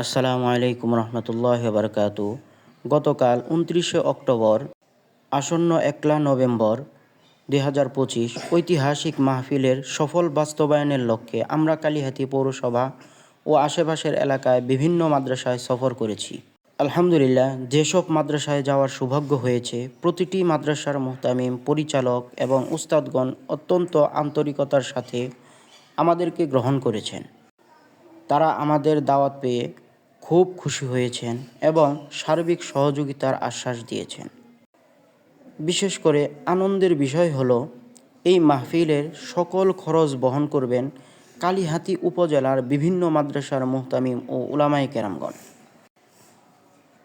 আসসালামু আলাইকুম রহমতুল্লাহ বারকাত। গতকাল উনত্রিশে অক্টোবর, আসন্ন একলা নভেম্বর দুই হাজার পঁচিশ ঐতিহাসিক মাহফিলের সফল বাস্তবায়নের লক্ষ্যে আমরা কালিহাতি পৌরসভা ও আশেপাশের এলাকায় বিভিন্ন মাদ্রাসায় সফর করেছি। আলহামদুলিল্লাহ, যেসব মাদ্রাসায় যাওয়ার সৌভাগ্য হয়েছে, প্রতিটি মাদ্রাসার মোহতামিম, পরিচালক এবং উস্তাদগণ অত্যন্ত আন্তরিকতার সাথে আমাদেরকে গ্রহণ করেছেন। তারা আমাদের দাওয়াত পেয়ে খুব খুশি হয়েছেন এবং সার্বিক সহযোগিতার আশ্বাস দিয়েছেন। বিশেষ করে আনন্দের বিষয় হল, এই মাহফিলের সকল খরচ বহন করবেন কালিহাতি উপজেলার বিভিন্ন মাদ্রাসার মুহতামিম ও উলামাই কেরামগণ।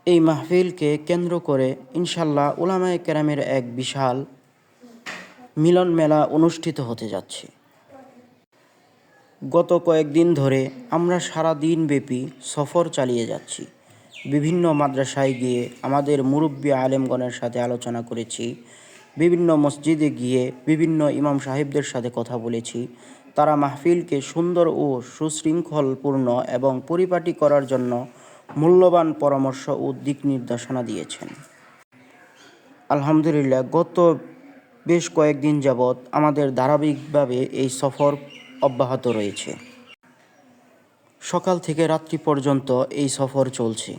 এই মাহফিলকে কেন্দ্র করে ইনশাল্লাহ উলামায়ে কেরামের এক বিশাল মিলন মেলা অনুষ্ঠিত হতে যাচ্ছে। গত কয়েকদিন ধরে আমরা সারা দিন ব্যাপী সফর চালিয়ে যাচ্ছি। বিভিন্ন মাদ্রাসায় গিয়ে আমাদের মুরব্বী আলেমগণের সাথে আলোচনা করেছি। বিভিন্ন মসজিদে গিয়ে বিভিন্ন ইমাম সাহেবদের সাথে কথা বলেছি। তারা মাহফিলকে সুন্দর ও সুশৃঙ্খলপূর্ণ এবং পরিপাটি করার জন্য মূল্যবান পরামর্শ ও দিক নির্দেশনা দিয়েছেন। আলহামদুলিল্লাহ, গত বেশ কয়েকদিন যাবৎ আমাদের ধারাবাহিকভাবে এই সফর অব্যাহত রয়েছে। সকাল থেকে রাত্রি পর্যন্ত এই সফর চলছে।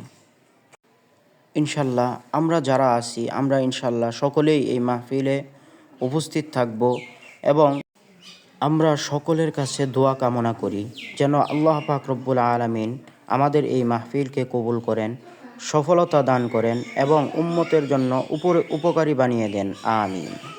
ইনশাল্লাহ আমরা যারা আছি, আমরা ইনশাল্লাহ সকলেই এই মাহফিলে উপস্থিত থাকব এবং আমরা সকলের কাছে দোয়া কামনা করি, যেন আল্লাহ পাক রব্বুল আলমিন আমাদের এই মাহফিলকে কবুল করেন, সফলতা দান করেন এবং উম্মতের জন্য উপরে উপকারী বানিয়ে দেন। আমিন।